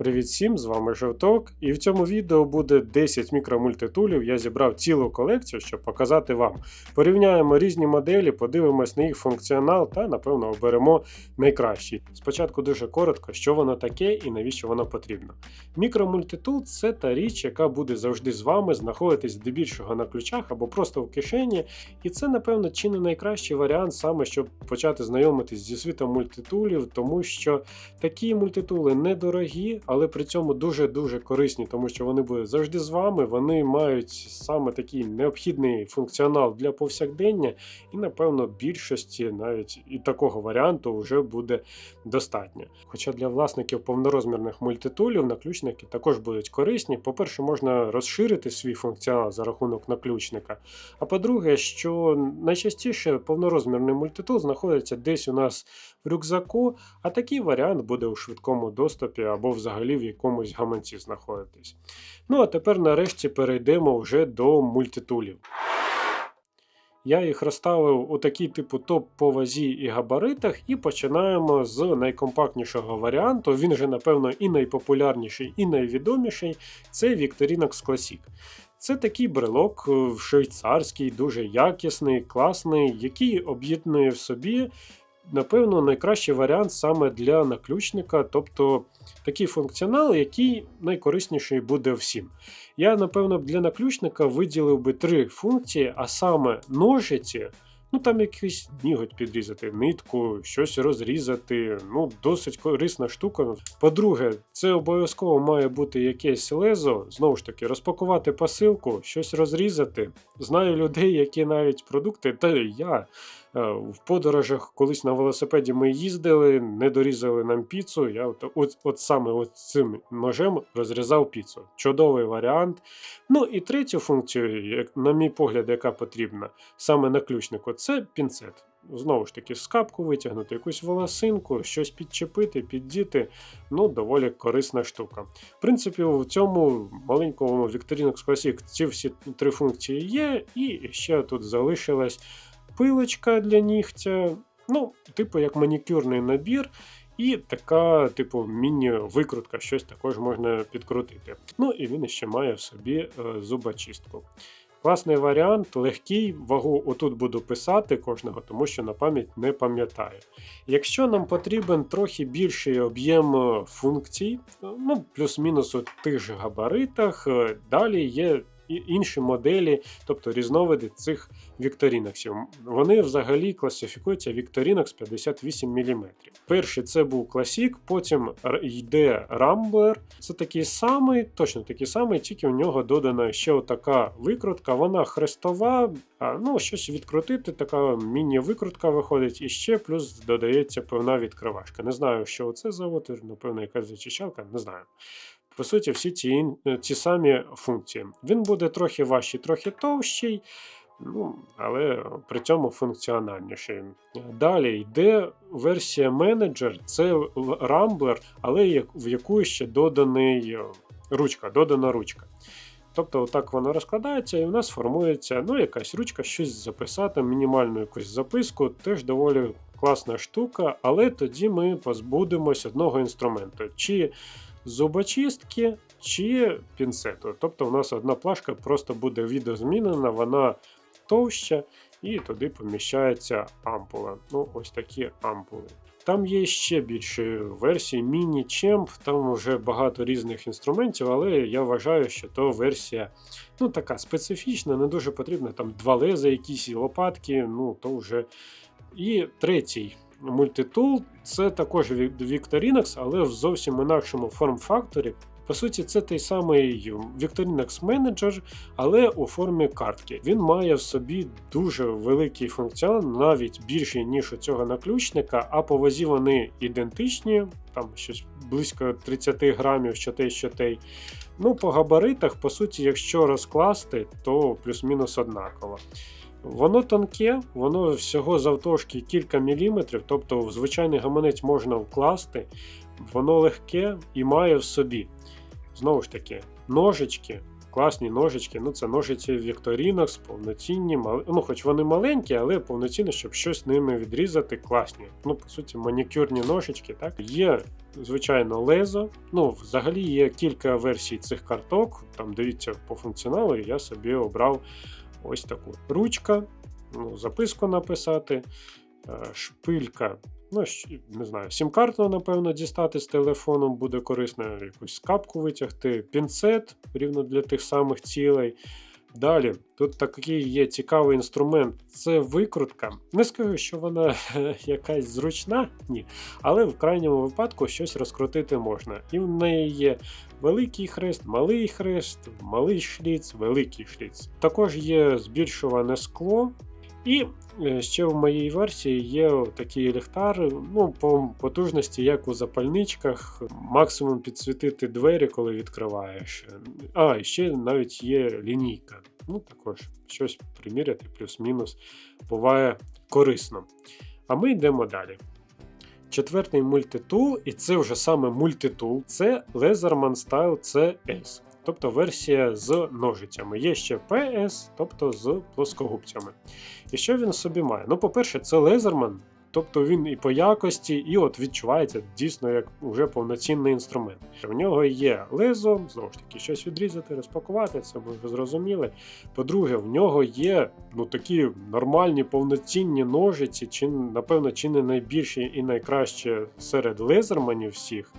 Привіт всім, з вами Жовток. І в цьому відео буде 10 мікромультитулів. Я зібрав цілу колекцію, щоб показати вам. Порівняємо різні моделі, подивимось на їх функціонал та, напевно, оберемо найкращий. Спочатку дуже коротко, що воно таке і навіщо воно потрібно. Мікромультитул це та річ, яка буде завжди з вами, знаходитись здебільшого на ключах або просто в кишені. І це, напевно, чи не найкращий варіант саме, щоб почати знайомитись зі світом мультитулів, тому що такі мультитули недорогі, але при цьому дуже-дуже корисні, тому що вони будуть завжди з вами. Вони мають саме такий необхідний функціонал для повсякдення, і, напевно, більшості навіть і такого варіанту вже буде достатньо. Хоча для власників повнорозмірних мультитулів наключники також будуть корисні. По-перше, можна розширити свій функціонал за рахунок наключника. А по-друге, що найчастіше повнорозмірний мультитул знаходиться десь у нас в рюкзаку, а такий варіант буде у швидкому доступі або взагалі в якомусь гаманці знаходитись. Ну а тепер нарешті перейдемо вже до мультитулів. Я їх розставив у такий типу топ по вазі і габаритах, і починаємо з найкомпактнішого варіанту. Він же, напевно, і найпопулярніший, і найвідоміший це Victorinox Classic. Це такий брелок е, швейцарський, дуже якісний, класний, який об'єднує в собі, напевно, найкращий варіант саме для наключника, тобто такий функціонал, який найкорисніший буде всім. Я, напевно, для наключника виділив би три функції, а саме ножиці. Ну, там якийсь ніготь підрізати, нитку, щось розрізати. Ну, досить корисна штука. По-друге, це обов'язково має бути якесь лезо. Знову ж таки, розпакувати посилку, щось розрізати. Знаю людей, які навіть продукти, та я. Е, В подорожах колись на велосипеді ми їздили, не дорізали нам піцу. Я от, от, от саме от цим ножем розрізав піцу. Чудовий варіант. Ну і третю функцію, як, на мій погляд, яка потрібна саме на ключнику, це пінцет. Знову ж таки, скапку витягнути, якусь волосинку, щось підчепити, піддіти. Ну, доволі корисна штука. В принципі, в цьому маленькому Victorinox Classic ці всі три функції є, і ще тут залишилась пилочка для нігтя. Ну, типу, як манікюрний набір. І така, типу, міні-викрутка, щось також можна підкрутити. Ну і він ще має в собі е, зубочистку. Класний варіант, легкий, вагу отут буду писати кожного, тому що на пам'ять не пам'ятаю. Якщо нам потрібен трохи більший об'єм е, функцій, е, ну плюс-мінус у тих же габаритах, далі є інші моделі, тобто різновиди цих вікторіноксів. Вони взагалі класифікуються Victorinox 58 мм. Перший це був Classic, потім йде Rambler. Це такий самий, точно такий самий, тільки у нього додана ще отака викрутка. Вона хрестова, ну щось відкрутити, така міні-викрутка виходить, і ще плюс додається певна відкривашка. Не знаю, що це за отвір, напевно, якась зачищалка, не знаю. По суті, всі ці, ін- е, ці самі функції. Він буде трохи важчий, трохи товщий, ну, але при цьому функціональніший. Далі йде версія менеджер, це Rambler, але в яку ще доданий е, ручка, додана ручка. Тобто, отак вона розкладається, і в нас формується ну, якась ручка, щось записати, мінімальну якусь записку, теж доволі класна штука, але тоді ми позбудемось одного інструменту. Чи зубочистки, чи пінцету. Тобто, у нас одна плашка просто буде відозмінена, вона товща, і туди поміщається ампула. Ну, ось такі ампули. Там є ще більше версій, міні-чемп, там вже багато різних інструментів, але я вважаю, що то версія ну, така специфічна, не дуже потрібна. Там два леза, якісь лопатки, ну то вже. І третій мультитул це також Victorinox, але в зовсім інакшому форм-факторі. По суті, це той самий Victorinox Manager, але у формі картки. Він має в собі дуже великий функціонал, навіть більший, ніж у цього наключника, а по вазі вони ідентичні, там щось близько 30 грамів, що те, що те. Ну, по габаритах, по суті, якщо розкласти, то плюс-мінус однаково. Воно тонке, воно всього завтовшки кілька міліметрів, тобто в звичайний гаманець можна вкласти, воно легке і має в собі. Знову ж таки, ножички, класні ножички. Ну, це ножиці Victorinox, повноцінні, мали... ну, хоч вони маленькі, але повноцінно, щоб щось ними відрізати, класні. Ну, по суті, манікюрні ножички, так. Є, звичайно, лезо. Ну, взагалі є кілька версій цих карток. Там дивіться по функціоналу, я собі обрав ось таку ручка, ну, записку написати, е, шпилька. Ну, не знаю, сім-карту, напевно, дістати з телефоном буде корисно, якусь капку витягти, пінцет рівно для тих самих цілей. Далі, тут такий є цікавий інструмент це викрутка. Не скажу, що вона якась зручна, ні. Але в крайньому випадку щось розкрутити можна. І в неї є великий хрест, малий хрест, малий шліц, великий шліц. Також є збільшуване скло. І е, ще в моїй версії є такий ліхтар, ну, по потужності, як у запальничках, максимум підсвітити двері, коли відкриваєш. А, і ще навіть є лінійка. Ну, також щось приміряти, плюс-мінус, буває корисно. А ми йдемо далі. Четвертий мультитул, і це вже саме мультитул, це Leatherman Style CS. Тобто версія з ножицями. Є ще PS, тобто з плоскогубцями. І що він собі має? Ну, по-перше, це Leatherman, тобто він і по якості, і от відчувається дійсно як вже повноцінний інструмент. У нього є лезо, знову ж таки, щось відрізати, розпакувати, це ми вже зрозуміли. По-друге, в нього є ну, такі нормальні повноцінні ножиці, чи, напевно, чи не найбільші і найкраще серед лезерманів всіх.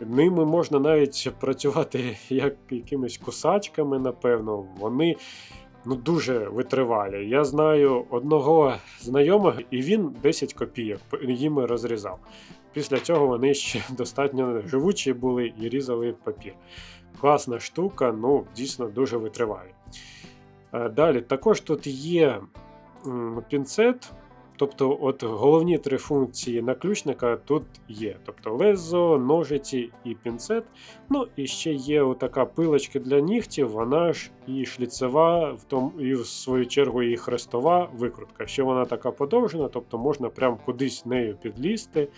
Ними можна навіть працювати як якимись кусачками, напевно. Вони ну, дуже витривалі. Я знаю одного знайомого, і він 10 копійок їм розрізав. Після цього вони ще достатньо живучі були і різали папір. Класна штука, ну, дійсно дуже витривалі. Е, Далі, також тут є пінцет. Тобто, от головні три функції наключника тут є. Тобто лезо, ножиці і пінцет. Ну і ще є така пилочка для нігтів, вона ж і шліцева, в тому, і в свою чергу і хрестова викрутка. Ще вона така подовжена, тобто можна прям кудись нею підлізти.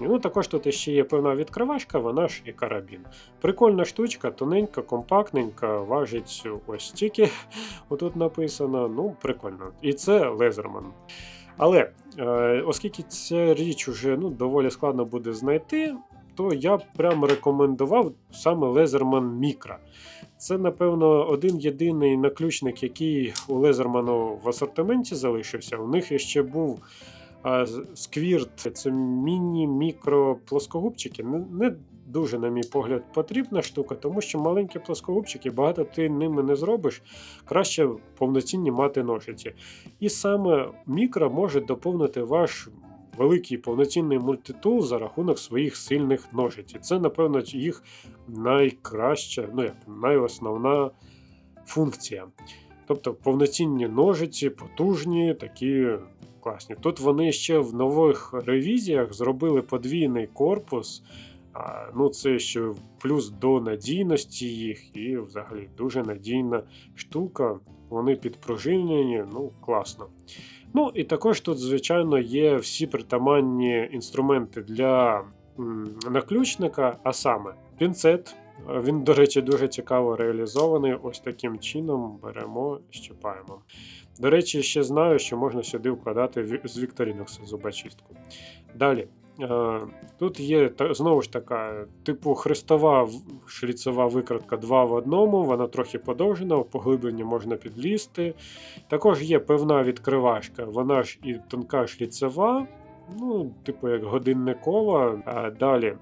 Ну, також тут ще є певна відкривашка, вона ж і карабін. Прикольна штучка, тоненька, компактненька, важить ось стільки. Отут написано. Ну, прикольно. І це Лезерман. Але е, оскільки ця річ уже ну, доволі складно буде знайти, то я прям рекомендував саме Лезерман Micro. Це, напевно, один єдиний наключник, який у Лезерману в асортименті залишився. У них ще був а, сквірт, це міні-мікро плоскогубчики. Не дуже, на мій погляд, потрібна штука, тому що маленькі плоскогубчики, багато ти ними не зробиш. Краще повноцінні мати ножиці. І саме мікро може доповнити ваш великий повноцінний мультитул за рахунок своїх сильних ножиць. Це, напевно, їх найкраща, ну як найосновна функція. Тобто повноцінні ножиці, потужні, такі класні. Тут вони ще в нових ревізіях зробили подвійний корпус. Ну, це ще плюс до надійності їх, і взагалі дуже надійна штука. Вони підпружинені, ну, класно. Ну, і також тут, звичайно, є всі притаманні інструменти для наключника, а саме пінцет. Він, до речі, дуже цікаво реалізований. Ось таким чином беремо, щипаємо. До речі, ще знаю, що можна сюди вкладати з Victorinox зубочистку. Далі. Е, Тут є знову ж така, типу хрестова шліцева викрутка 2 в одному, вона трохи подовжена, в поглибленні можна підлізти. Також є певна відкривашка, вона ж і тонка шліцева, ну, типу як годинникова. А далі,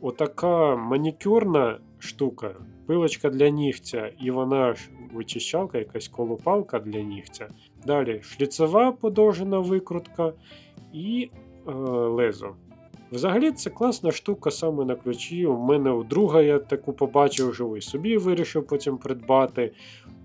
отака манікюрна штука, пилочка для нігтя, і вона ж вичищалка, якась колупалка для нігтя. Далі шліцева подовжена викрутка і е, лезо. Взагалі це класна штука саме на ключі. У мене у друга я таку побачив живий собі вирішив потім придбати.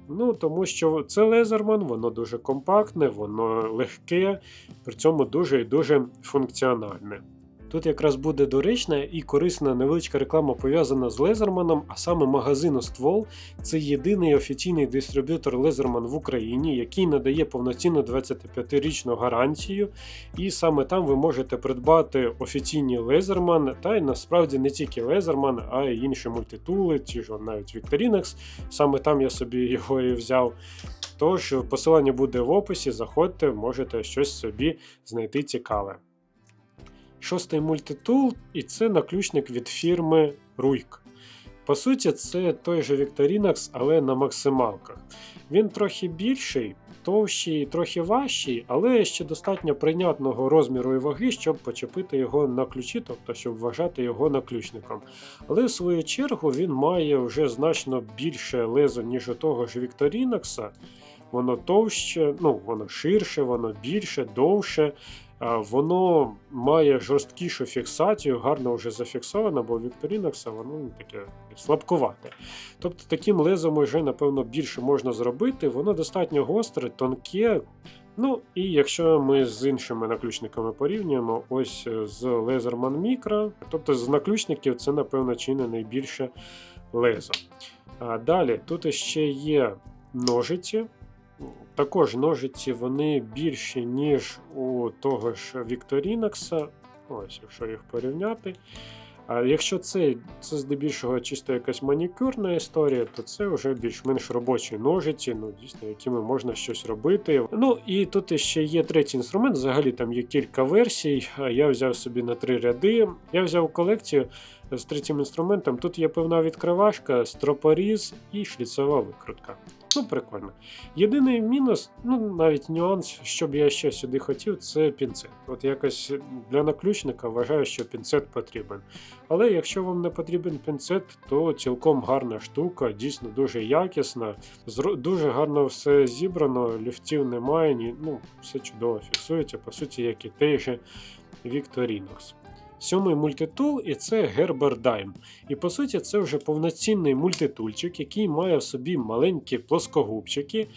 Ну, тому що це Лезерман, воно дуже компактне, воно легке, при цьому дуже і дуже функціональне. Тут якраз буде доречна і корисна невеличка реклама пов'язана з Лезерманом, а саме магазину Ствол. Це єдиний офіційний дистриб'ютор Лезерман в Україні, який надає повноцінну 25-річну гарантію. І саме там ви можете придбати офіційні Лезерман, та й насправді не тільки Лезерман, а й інші мультитули, ті ж навіть Victorinox. Саме там я собі його і взяв. Тож посилання буде в описі, заходьте, можете щось собі знайти цікаве. Шостий мультитул, і це наключник від фірми Ruik. По суті, це той же Victorinox, але на максималках. Він трохи більший, товщий, трохи важчий, але ще достатньо прийнятного розміру і ваги, щоб почепити його на ключі, тобто щоб вважати його наключником. Але в свою чергу він має вже значно більше лезо, ніж у того ж Victorinox. Воно товще, ну, воно ширше, воно більше, довше. Воно має жорсткішу фіксацію, гарно вже зафіксовано, бо у Victorinox воно таке слабкувате. Тобто таким лезом вже, напевно, більше можна зробити, воно достатньо гостре, тонке. Ну і якщо ми з іншими наключниками порівнюємо, ось з Laserman Micro, тобто з наключників це, напевно, чи не найбільше лезо. А Далі тут ще є ножиці. Також ножиці вони більші, ніж у того ж Victorinox. Ось, якщо їх порівняти. А якщо це це здебільшого чисто якась манікюрна історія, то це вже більш-менш робочі ножиці, ну дійсно, якими можна щось робити. Ну і тут ще є третій інструмент. Взагалі там є кілька версій. Я взяв собі на три ряди. Я взяв колекцію з третім інструментом. Тут є певна відкривашка, стропоріз і шліцова викрутка. Ну, прикольно. Єдиний мінус, ну навіть нюанс, що б я ще сюди хотів, це пінцет. От якось для наключника вважаю, що пінцет потрібен. Але якщо вам не потрібен пінцет, то цілком гарна штука, дійсно дуже якісна, дуже гарно все зібрано, люфтів немає, ні, ну, все чудово фіксується, по суті, як і той же Victorinox. Сьомий мультитул і це Gerber. І по суті, це вже повноцінний мультитульчик, який має в собі маленькі плоскогубчики.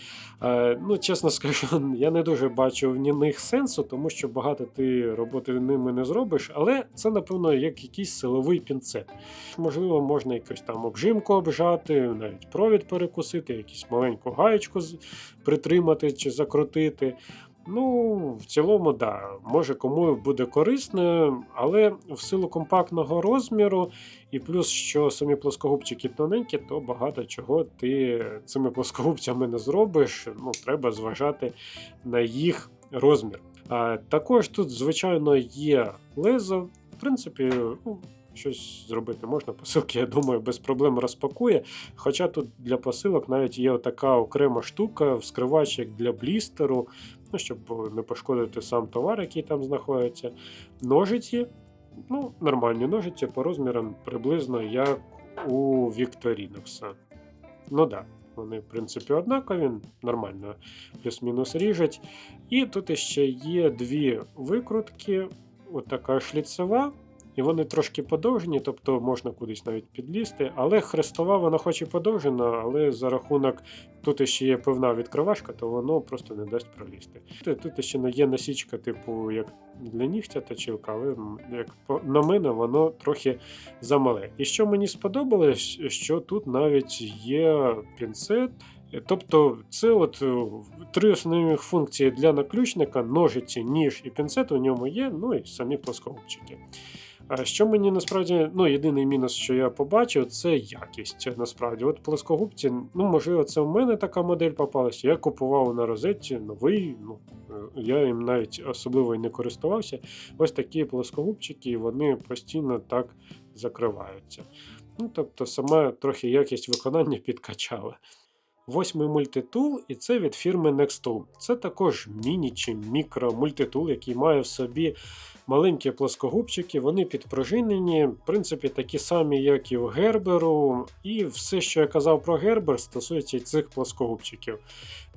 Е, ну, Чесно скажу, я не дуже бачу в них сенсу, тому що багато ти роботи ними не зробиш, але це, напевно, як якийсь силовий пінцет. Можливо, можна якусь там обжимку обжати, навіть провід перекусити, якусь маленьку гаєчку притримати чи закрутити. Ну, в цілому, да, може кому буде корисно, але в силу компактного розміру, і плюс, що самі плоскогубчики тоненькі, то багато чого ти цими плоскогубцями не зробиш. Ну, Треба зважати на їх розмір. А, Також тут, звичайно, є лезо. В принципі, ну, щось зробити можна. Посилки, я думаю, без проблем розпакує. Хоча тут для посилок навіть є така окрема штука, вскривач як для блістеру ну, щоб не пошкодити сам товар, який там знаходиться. Ножиці, ну, нормальні ножиці по розмірам приблизно як у Вікторінокса. Ну так. Да. Вони, в принципі, однакові, нормально плюс-мінус ріжуть. І тут ще є дві викрутки: отака шліцева і вони трошки подовжені, тобто можна кудись навіть підлізти. Але хрестова, вона хоч і подовжена, але за рахунок тут ще є певна відкривашка, то воно просто не дасть пролізти. Тут ще є насічка, типу, як для нігтя точилка, але як на мене, воно трохи замале. І що мені сподобалось, що тут навіть є пінцет. Тобто це от е, три основні функції для наключника: ножиці, ніж і пінцет у ньому є, ну і самі плоскогубчики. Що мені насправді ну, єдиний мінус, що я побачив, це якість. Насправді, от плоскогубці, ну можливо, це в мене така модель попалася. Я купував на розетті новий, ну е, я їм навіть особливо і не користувався. Ось такі плоскогубчики, вони постійно так закриваються. Ну, Тобто, сама трохи якість виконання підкачала. Восьмий мультитул, і це від фірми Nextool. Це також міні чи мікро мультитул, який має в собі маленькі плоскогубчики, вони підпружинені, в принципі, такі самі, як і у Герберу. І все, що я казав про Гербер, стосується цих плоскогубчиків.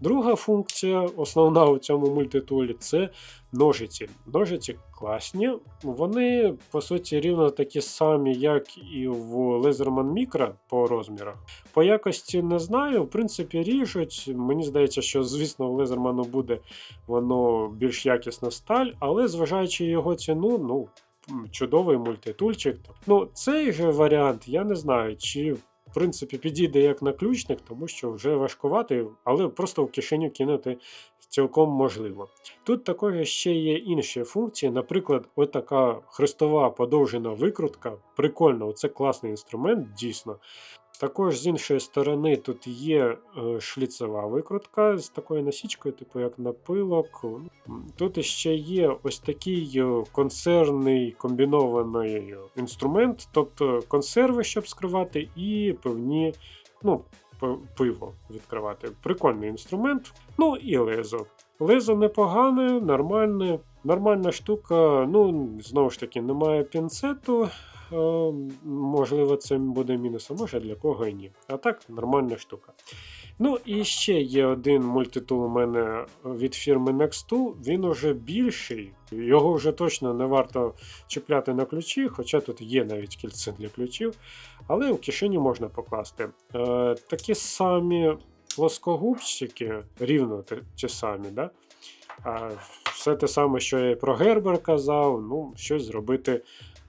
Друга функція, основна у цьому мультитулі, це ножиці. Ножиці класні, вони, по суті, рівно такі самі, як і в Laserman Micro по розмірах. По якості не знаю, в принципі, ріжуть. Мені здається, що, звісно, у Laserman буде воно більш якісна сталь, але зважаючи його ціну, ну. чудовий мультитульчик. Ну, цей же варіант, я не знаю, чи в принципі підійде як наключник, тому що вже важкуватий, але просто в кишеню кинути цілком можливо. Тут також ще є інші функції, наприклад, отака хрестова подовжена викрутка. Прикольно, це класний інструмент, дійсно. Також з іншої сторони тут є е, шліцева викрутка з такою насічкою, типу як напилок. Тут іще є ось такий е, консервний комбінований інструмент, тобто консерви, щоб скривати, і певні ну, пиво відкривати. Прикольний інструмент. Ну і лезо. Лезо непогане, нормальне, нормальна штука. Ну, знову ж таки, немає пінцету. Е, Можливо, це буде мінусом, може для кого і ні. А так, нормальна штука. Ну і ще є один мультитул у мене від фірми Nextool. Він уже більший. Його вже точно не варто чіпляти на ключі, хоча тут є навіть кільце для ключів. Але в кишені можна покласти. Е, такі самі плоскогубчики, рівно ті самі, да? Все те саме, що я і про Гербер казав, ну, щось зробити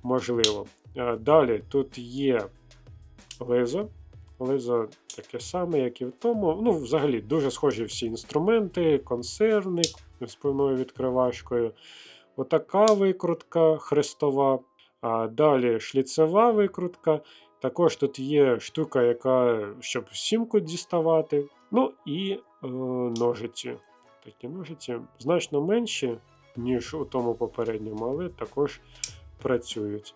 можливо. Е, Далі тут є лезо. Лезо таке саме, як і в тому. Ну, взагалі, дуже схожі всі інструменти, консервник з пивною відкривашкою. Отака викрутка хрестова. А далі шліцева викрутка. Також тут є штука, яка щоб сімку діставати. Ну і е, ножиці. Такі ножиці значно менші, ніж у тому попередньому, але також працюють.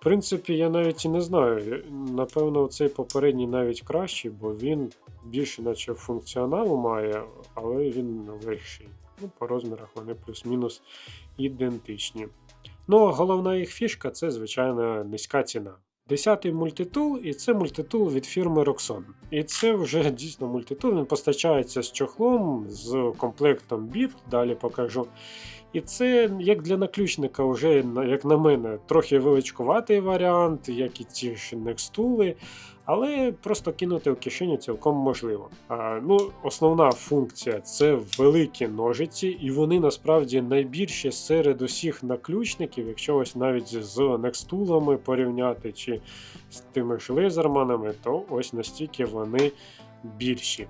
В принципі, я навіть і не знаю. Напевно, цей попередній навіть кращий, бо він більше, наче функціоналу має, але він легший. Ну, по розмірах вони плюс-мінус ідентичні. Ну, головна їх фішка це, звичайно, низька ціна. Десятий мультитул, і це мультитул від фірми Roxon. І це вже дійсно мультитул. Він постачається з чохлом, з комплектом біт, далі покажу. І це як для наключника, вже, як на мене, трохи величкуватий варіант, як і ті ж Nextuli, але просто кинути в кишеню цілком можливо. А, ну, основна функція це великі ножиці, і вони насправді найбільші серед усіх наключників, якщо ось навіть з Nextulами порівняти чи з тими ж лезерманами, то ось настільки вони більші.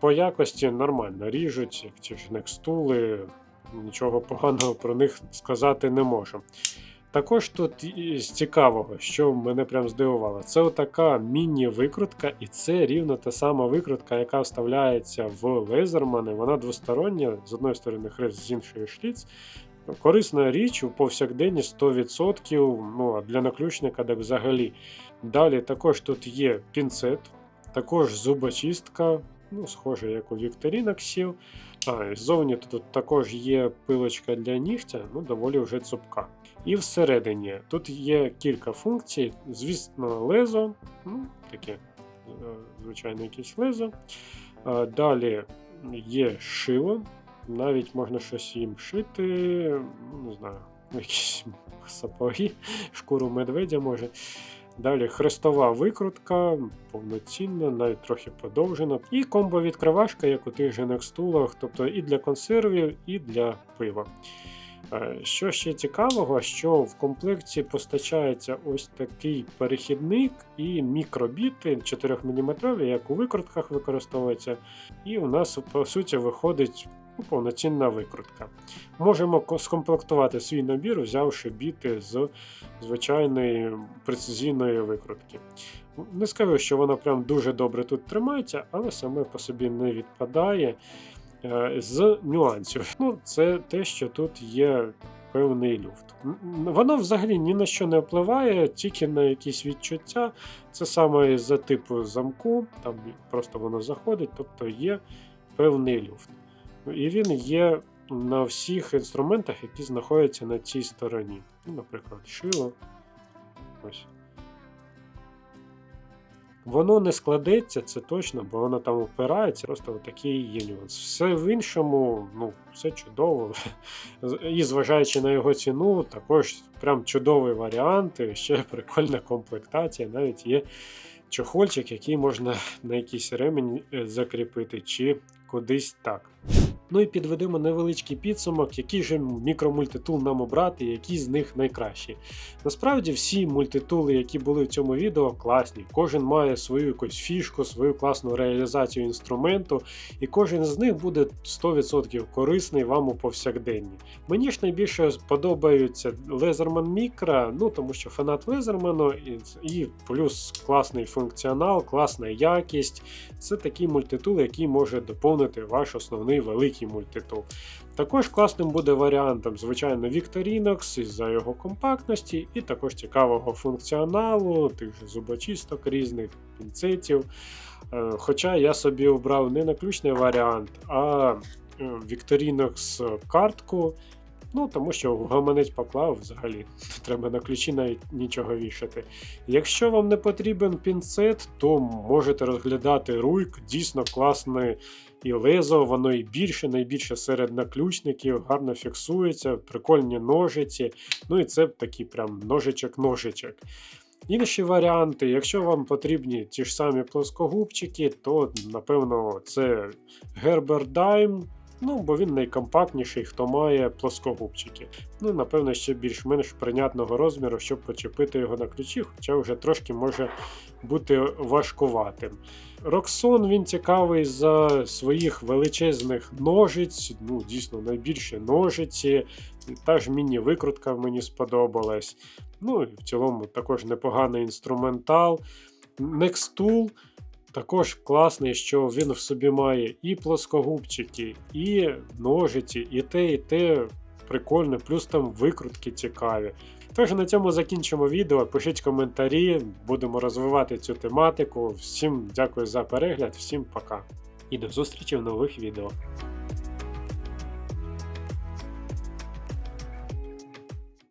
По якості нормально ріжуть, як ті ж Nextuli, нічого поганого про них сказати не можу. Також тут з цікавого, що мене прям здивувало, це отака міні-викрутка, і це рівно та сама викрутка, яка вставляється в лезермани. Вона двостороння, з одної сторони хрест, з іншої шліц. Корисна річ у повсякденні 100%, ну а для наключника так взагалі. Далі також тут є пінцет, також зубочистка, ну, схоже, як у Вікторінаксів. А, ззовні тут також є пилочка для нігтя, ну доволі вже цупка. І всередині тут є кілька функцій. Звісно, лезо, ну, таке е, звичайне якесь лезо. Далі є шило, навіть можна щось їм шити, ну, не знаю, якісь сапоги, шкуру медведя може. Далі хрестова викрутка, повноцінна, навіть трохи подовжена. І комбо-відкривашка, як у тих же Nextулах, тобто і для консервів, і для пива. Е, Що ще цікавого, що в комплекті постачається ось такий перехідник і мікробіти 4 мм, як у викрутках використовується. І у нас, по суті, виходить ну, повноцінна викрутка. Можемо скомплектувати свій набір, взявши біти з звичайної прецизійної викрутки. Не скажу, що вона прям дуже добре тут тримається, але саме по собі не відпадає. Е, З нюансів. Ну, це те, що тут є певний люфт. Воно взагалі ні на що не впливає, тільки на якісь відчуття. Це саме за типу замку, там просто воно заходить, тобто є певний люфт. І він є на всіх інструментах, які знаходяться на цій стороні. Ну, наприклад, шило. Ось. Воно не складеться, це точно, бо воно там опирається, просто такий є нюанс. Все в іншому, ну, все чудово. І зважаючи на його ціну, також прям чудовий варіант, і ще прикольна комплектація. Навіть є чохольчик, який можна на якийсь ремень е, закріпити, чи кудись так. Ну і підведемо невеличкий підсумок, який же мікромультитул нам обрати, які з них найкращі. Насправді всі мультитули, які були в цьому відео, класні. Кожен має свою якусь фішку, свою класну реалізацію інструменту, і кожен з них буде 100% корисний вам у повсякденні. Мені ж найбільше подобаються Laserman Micro, ну тому що фанат і, і плюс класний функціонал, класна якість. Це такий мультитул, який може доповнити ваш основний великий мультитул. Також класним буде варіантом, звичайно, Victorinox із-за його компактності і також цікавого функціоналу, тих же зубочисток різних, пінцетів. Е, Хоча я собі обрав не наключний варіант, а е, Victorinox картку. Ну, тому що гаманець поклав взагалі не треба на ключі навіть нічого вішати. Якщо вам не потрібен пінцет, то можете розглядати руйк, дійсно класне і лезо, воно і більше, найбільше серед наключників, гарно фіксується, прикольні ножиці. Ну і це такий прям ножичок-ножичок. Інші варіанти, якщо вам потрібні ті ж самі плоскогубчики, то напевно це Gerber Dime, ну бо він найкомпактніший, хто має плоскогубчики. Ну, напевно, ще більш-менш прийнятного розміру, щоб почепити його на ключі, хоча вже трошки може бути важкуватим. Роксон він цікавий за своїх величезних ножиць, ну дійсно найбільші ножиці. Та ж міні-викрутка мені сподобалась. Ну і в цілому також непоганий інструментал. Nextool також класний, що він в собі має і плоскогубчики, і ножиці, і те, і те прикольне, плюс там викрутки цікаві. Тож на цьому закінчимо відео. Пишіть коментарі, будемо розвивати цю тематику. Всім дякую за перегляд, всім пока. І до зустрічі в нових відео.